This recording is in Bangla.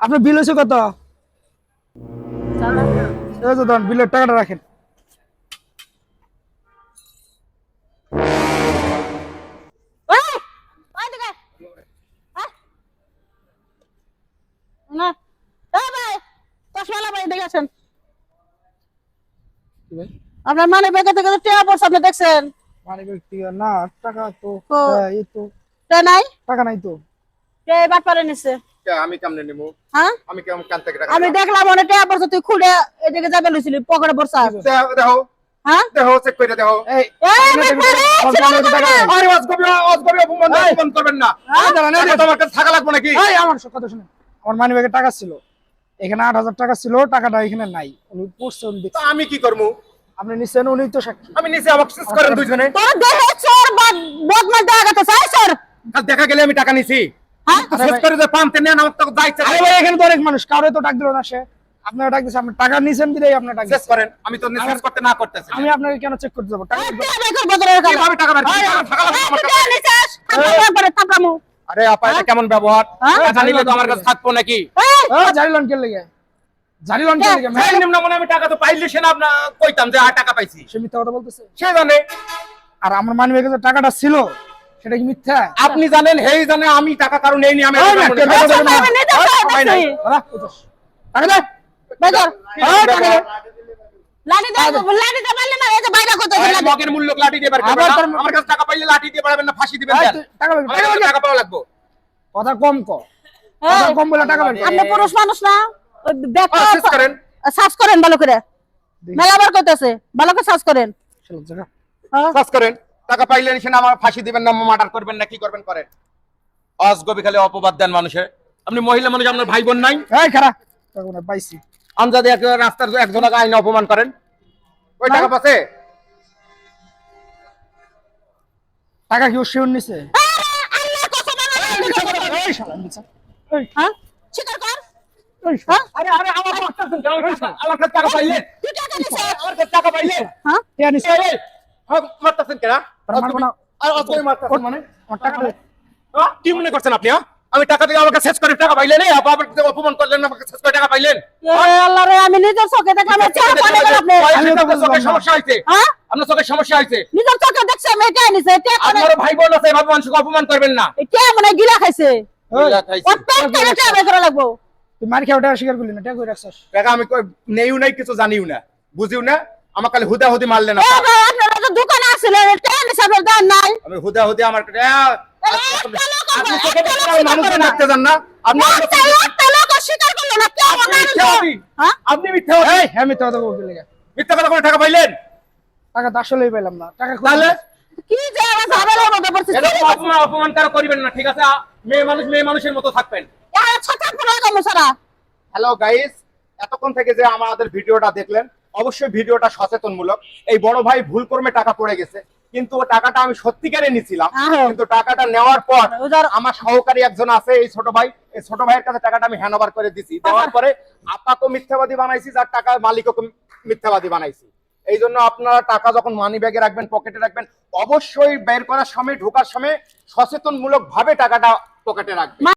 আপনার বিল হয়েছে কত? এই তো ধরুন বিলের টাকাটা রাখেন? আপনার মানে ব্যাগে থেকে তো পড়ছে আপনি দেখছেন? মানে না টাকা তো হ্যাঁ, এই তো। তে নাই? টাকা নাই তো। কে বাট পারে নিছে। আমি কেমনে হ্যাঁ? আমি কেমন কান থেকে আমি দেখলাম অনেক পড়ছে তুই খুলে এদিকে যাবে লইছিলি পকেটে পড়ছা দেখো। হ্যাঁ? চেক করে এই টাকা- টাকা- অপমান অপমান করবেন না। টাকা। তোমার কাছে থাকা লাগবে নাকি? এই আমার সব কথা শুনে আমার মানি ব্যাগে টাকা ছিল। এখানে আট হাজার টাকা ছিল টাকাটা এখানে নাই। উনি পড়ছে উনি তো আমি কি করব? আপনি নিচ্ছেন উনি তো সাক্ষী। আমি নিচে আমাকে শেষ করেন দুইজনে? তোর দেহে চোর বাদ বদমাস দেয়া চাই চোর। দেখা গেলে আমি টাকা নিছি। হ্যাঁ? তো শেষ করে যে পান্তে নেন আমার তো যাইছে আরে ভাই এখানে তো অনেক মানুষ কারও তো ডাক দিল না সে। আপনারা ডাক দিচ্ছে আপনি টাকা নিছেন দিলেই আপনার ডাক শেষ দিচ্ছে করেন আমি তো করতে না করতেছি। আমি আপনাকে কেন চেক করতে যাব? আরে আপা এটা কেমন ব্যবহার? হ্যাঁ? টাকা নিলে তো আমার কাছে থাকব নাকি? কে লেগে? কে লেগে? নিম্ন মনে আমি টাকা তো পাইলে সে না আপনার কইতাম যে আর টাকা পাইছি। সে মিথ্যা কথা বলতেছে? সে জানে। আর আমার মানি ব্যাগে টাকাটা ছিল সেটা কি মিথ্যা? আপনি জানেন হেই জানে আমি টাকা কারণ নেই। নি। আমি এই না? আমি কথা কম কম বলে টাকা। আপনি পুরুষ মানুষ না? সার্চ করেন ভালো করে। মেলা বার করতেছে ভালো করে সার্চ করেন। হ্যাঁ? কাজ করেন। টাকা পাইলে সে না আমার ফাঁসি দিবেন না মার্ডার করবেন না কি করবেন করেন অজগবি খালি অপবাদ দেন মানুষে আপনি মহিলা মানুষ আপনার ভাই বোন নাই খারাপ পাইছি এক রাস্তার একজন আইন অপমান করেন। ওই টাকা পাচ্ছে? টাকা কি শিওর নিছে? হ্যাঁ? হ্যাঁ? কাছে টাকা পাইলেন তুই টাকা টাকা হ্যাঁ? মারতেছেন কেন। আর মারতেছেন মানে। হ্যাঁ? কি মনে করছেন আপনি হ্যাঁ? আমি টাকা দিয়ে আমাকে শেষ করে টাকা পাইলেন এই অপমান করলেন আমাকে শেষ করে টাকা পাইলেন। আল্লাহ রে আমি নিজের চোখে দেখলাম চেহারা পানি গেল আপনি। চোখে সমস্যা হয়েছে। আপনার চোখে সমস্যা হয়েছে। নিজের চোখে দেখছে আমি এটা নিছে এটা আপনার ভাই বোন আছে এভাবে মানুষকে অপমান করবেন না। এটা মানে গিলা খাইছে? ওই, প্রত্যেক টাকা টাকা বের লাগবো? তুই মার খেয়ে ওটা স্বীকার করলি না টাকা কই রাখছস? টাকা আমি নেইও নাই কিছু জানিও না। বুঝিও না খালি হুদা হুদি মারলেন দোকানে দেন নাই। আমি হুদা হুদি আমার কাছে- আ, একটা লোক আপনি চোখে দেখতে মানুষকে না। যান না? আপনি স্বীকার করল না কেউ। হ্যাঁ? এই হ্যাঁ মিথ্যা কথা বলতে লেগে মিথ্যা কথা করে টাকা পাইলেন? টাকা তো আসলেই পেলাম না। টাকা তাহলে? কি যে ঝামেলার মধ্যে পড়ছিস অপমান অপমান কারও করিবেন না ঠিক আছে? মেয়ে মানুষ মেয়ে মানুষের মতো থাকবেন। আর ছটা পুরো হ্যালো গাইস এতক্ষণ থেকে যে আমাদের ভিডিওটা দেখলেন অবশ্যই ভিডিওটা সচেতনমূলক। এই বড় ভাই ভুল কর্মে টাকা পড়ে গেছে কিন্তু ও টাকাটা আমি সত্যিকারে নিছিলাম। কিন্তু টাকাটা নেওয়ার পর ওদের- আমার সহকারী একজন আছে এই ছোট ভাই এই ছোট ভাইয়ের কাছে টাকাটা আমি হ্যান্ড ওভার করে দিছি। দেওয়ার পরে আপাকে মিথ্যাবাদী বানাইছি যার টাকা মালিককে মিথ্যাবাদী বানাইছি। এই জন্য আপনারা টাকা যখন মানি ব্যাগে রাখবেন পকেটে রাখবেন অবশ্যই বের করার সময় ঢোকার সময় সচেতনমূলক ভাবে টাকাটা পকেটে রাখবেন।